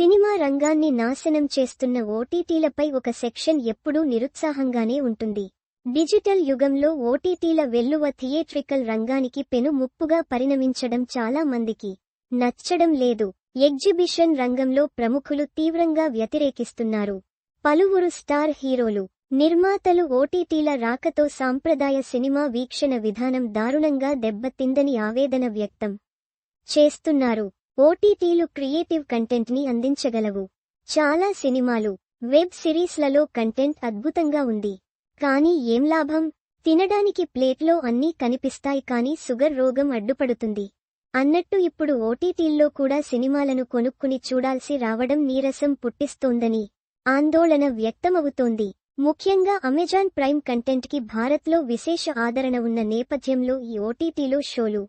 Cinema రంగాన్ని నాశనం చేస్తున్న ఓటీటీలపై ఒక సెక్షన్ ఎప్పుడూ నిరుత్సాహంగానే ఉంటుంది. డిజిటల్ యుగంలో ఓటీటీల వెల్లువ థియేట్రికల్ రంగానికి పెను ముప్పుగా పరిణమించడం చాలా మందికి నచ్చడం లేదు. ఎగ్జిబిషన్ రంగంలో ప్రముఖులు తీవ్రంగా వ్యతిరేకిస్తున్నారు. పలువురు స్టార్ హీరోలు నిర్మాతలు ఓటీటీల రాకతో సాంప్రదాయ సినిమా వీక్షణ విధానం దారుణంగా దెబ్బతిందని ఆవేదన వ్యక్తం చేస్తున్నారు. ఓటీటీలు క్రియేటివ్ కంటెంట్ని అందించగలవు. చాలా సినిమాలు వెబ్ సిరీస్లలో కంటెంట్ అద్భుతంగా ఉంది. కానీ ఏం లాభం? తినడానికి ప్లేట్లో అన్నీ కనిపిస్తాయి కానీ షుగర్ రోగం అడ్డుపడుతుంది. అన్నట్టు ఇప్పుడు ఓటీటీల్లో కూడా సినిమాలను కొనుక్కుని చూడాల్సి రావడం నీరసం పుట్టిస్తోందని ఆందోళన వ్యక్తమవుతోంది. ముఖ్యంగా అమెజాన్ ప్రైమ్ కంటెంట్కి భారత్లో విశేష ఆదరణ ఉన్న నేపథ్యంలో ఈ ఓటీటీలో షోలు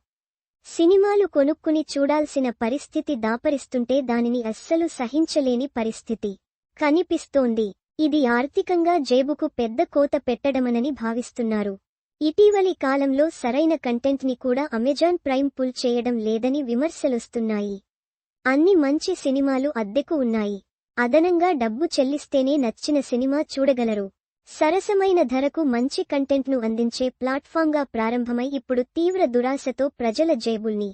సినిమాలు కొనుక్కుని చూడాల్సిన పరిస్థితి దాపరిస్తుంటే దానిని అస్సలు సహించలేని పరిస్థితి. కనిపిస్తోంది. ఇది ఆర్థికంగా జేబుకు పెద్ద కోత పెట్టడమనని భావిస్తున్నారు. ఇటీవలి కాలంలో సరైన కంటెంట్ని కూడా అమెజాన్ ప్రైమ్ పుల్ చేయడం లేదని విమర్శలొస్తున్నాయి. అన్ని మంచి సినిమాలు అద్దెకు ఉన్నాయి. అదనంగా డబ్బు చెల్లిస్తేనే నచ్చిన సినిమా చూడగలరు. సరసమైన ధరకు మంచి కంటెంట్ను అందించే ప్లాట్ఫామ్గా ప్రారంభమై ఇప్పుడు తీవ్ర దురాశతో ప్రజల జేబుల్ని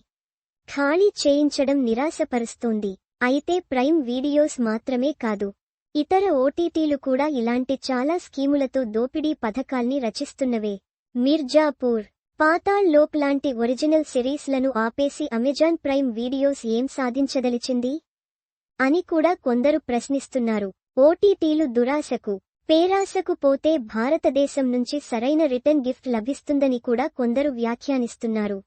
ఖాళీ చేయించడం నిరాశపరుస్తోంది. అయితే ప్రైమ్ వీడియోస్ మాత్రమే కాదు ఇతర ఓటీటీలు కూడా ఇలాంటి చాలా స్కీములతో దోపిడీ పథకాల్ని రచిస్తున్నవే. మిర్జాపూర్ పాతాళ్ లోక్ లాంటి ఒరిజినల్ సిరీస్లను ఆపేసి అమెజాన్ ప్రైమ్ వీడియోస్ ఏం సాధించదలిచింది? అని కూడా కొందరు ప్రశ్నిస్తున్నారు. ఓటీటీలు దురాశకు పేరాశకు పోతే భారతదేశం నుంచి సరైన రిటర్న్ గిఫ్ట్ లభిస్తుందని కూడా కొందరు వ్యాఖ్యానిస్తున్నారు.